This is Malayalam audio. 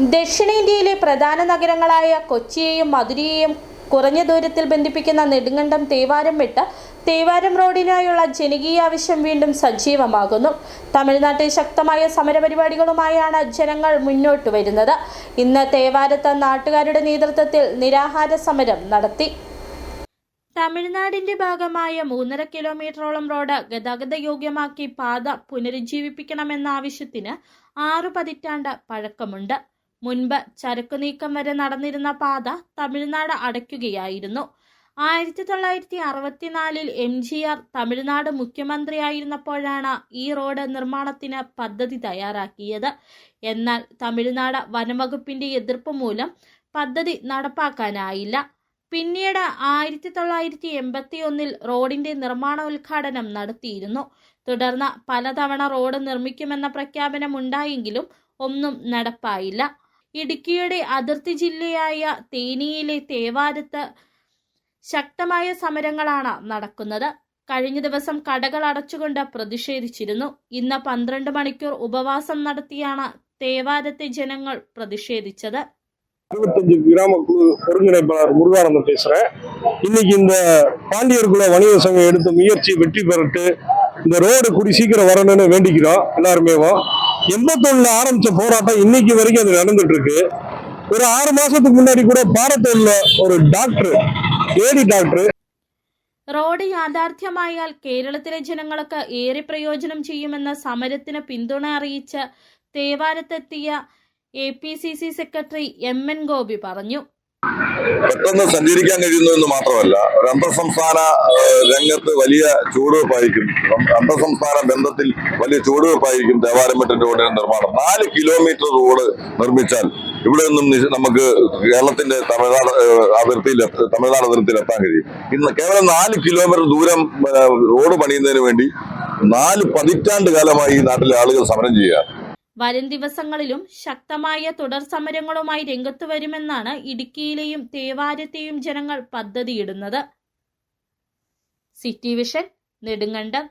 ദക്ഷിണേന്ത്യയിലെ പ്രധാന നഗരങ്ങളായ കൊച്ചിയെയും മധുരയെയും കുറഞ്ഞ ദൂരത്തിൽ ബന്ധിപ്പിക്കുന്ന നെടുങ്കണ്ടം തേവാരം വിട്ട് തേവാരം റോഡിനായുള്ള ജനകീയ ആവശ്യം വീണ്ടും സജീവമാകുന്നു. തമിഴ്നാട്ടിൽ ശക്തമായ സമരപരിപാടികളുമായാണ് ജനങ്ങൾ മുന്നോട്ട് വരുന്നത്. ഇന്ന് തേവാരത്ത് നാട്ടുകാരുടെ നേതൃത്വത്തിൽ നിരാഹാര സമരം നടത്തി. തമിഴ്നാടിന്റെ ഭാഗമായ മൂന്നര കിലോമീറ്ററോളം റോഡ് ഗതാഗത യോഗ്യമാക്കി പാത പുനരുജ്ജീവിപ്പിക്കണമെന്ന ആവശ്യത്തിന് ആറു പതിറ്റാണ്ട് പഴക്കമുണ്ട്. മുൻപ് ചരക്കു നീക്കം വരെ നടന്നിരുന്ന പാത തമിഴ്നാട് അടയ്ക്കുകയായിരുന്നു. ആയിരത്തി തൊള്ളായിരത്തി അറുപത്തിനാലിൽ എം ജി ആർ തമിഴ്നാട് മുഖ്യമന്ത്രിയായിരുന്നപ്പോഴാണ് ഈ റോഡ് നിർമ്മാണത്തിന് പദ്ധതി തയ്യാറാക്കിയത്. എന്നാൽ തമിഴ്നാട് വനംവകുപ്പിന്റെ എതിർപ്പ് മൂലം പദ്ധതി നടപ്പാക്കാനായില്ല. പിന്നീട് ആയിരത്തി തൊള്ളായിരത്തി എൺപത്തി ഒന്നിൽ റോഡിന്റെ നിർമ്മാണ ഉദ്ഘാടനം നടത്തിയിരുന്നു. തുടർന്ന് പലതവണ റോഡ് നിർമ്മിക്കുമെന്ന പ്രഖ്യാപനം ഉണ്ടായെങ്കിലും ഒന്നും നടപ്പായില്ല. ഇടുക്കിയുടെ അതിർത്തി ജില്ലയായ തേനിയിലെ തേവാരത്ത് ശക്തമായ സമരങ്ങളാണ് നടക്കുന്നത് കഴിഞ്ഞ ദിവസം കടകൾ അടച്ചുകൊണ്ട് പ്രതിഷേധിച്ചിരുന്നു ഇന്ന് പന്ത്രണ്ട് മണിക്കൂർ ഉപവാസം നടത്തിയാണ് തേവാരത്തെ ஜனங்கள் പ്രതിഷേധിച്ചത് இருபத்தஞ்சு கிராம குழு ஒருங்கிணைப்பாளர் முருகானந்தம் பேசுறேன் இன்னைக்கு இந்த பாண்டியர்குல வணிக சங்கம் எடுத்த முயற்சி வெற்றி பெறட்டு இந்த ரோடு கூடி சீக்கிரம் வரணும்னு வேண்டிக்கிறோம் எல்லாருமேவும் எண்பத்தொன்னுல ஆரம்பிச்ச போராட்டம் இன்னைக்கு வரைக்கும் அது நடந்துட்டு இருக்கு ஒரு ஆறு மாசத்துக்கு முன்னாடி கூட பாரத்தூர்ல ஒரு டாக்டர் லேடி டாக்டர் റോഡ് യാഥാർത്ഥ്യമായാൽ കേരളത്തിലെ ജനങ്ങൾക്ക് ഏറെ പ്രയോജനം ചെയ്യുമെന്ന സമരത്തിന് പിന്തുണ അറിയിച്ച് തേവാരത്തെത്തിയ A P C C secretary M N Gopi പറഞ്ഞു പെട്ടെന്ന് സഞ്ചരിക്കാൻ കഴിയുന്നു എന്ന് മാത്രമല്ല ഒരു അന്തർ സംസ്ഥാന രംഗത്ത് വലിയ ചുവടുവെപ്പായിരിക്കും. അന്തർ സംസ്ഥാന ബന്ധത്തിൽ വലിയ ചുവടുവെപ്പായിരിക്കും ദേവാലയമെട്ടിന്റെ റോഡിന്റെ നിർമ്മാണം. നാല് കിലോമീറ്റർ റോഡ് നിർമ്മിച്ചാൽ ഇവിടെ നിന്നും നമുക്ക് കേരളത്തിന്റെ തമിഴ്നാട് അതിർത്തിയിൽ തമിഴ്നാട് അതിർത്തിയിൽ എത്താൻ കഴിയും. ഇന്ന് കേവലം നാല് കിലോമീറ്റർ ദൂരം റോഡ് പണിയുന്നതിന് വേണ്ടി നാല് പതിറ്റാണ്ട് കാലമായി ഈ നാട്ടിലെ ആളുകൾ സമരം ചെയ്യുക വരും ദിവസങ്ങളിലും ശക്തമായ തുടർ സമരങ്ങളുമായി രംഗത്തു വരുമെന്നാണ് ഇടുക്കിയിലെയും തേവാരത്തെയും ജനങ്ങൾ പദ്ധതിയിടുന്നത്. City vision Nedumkandam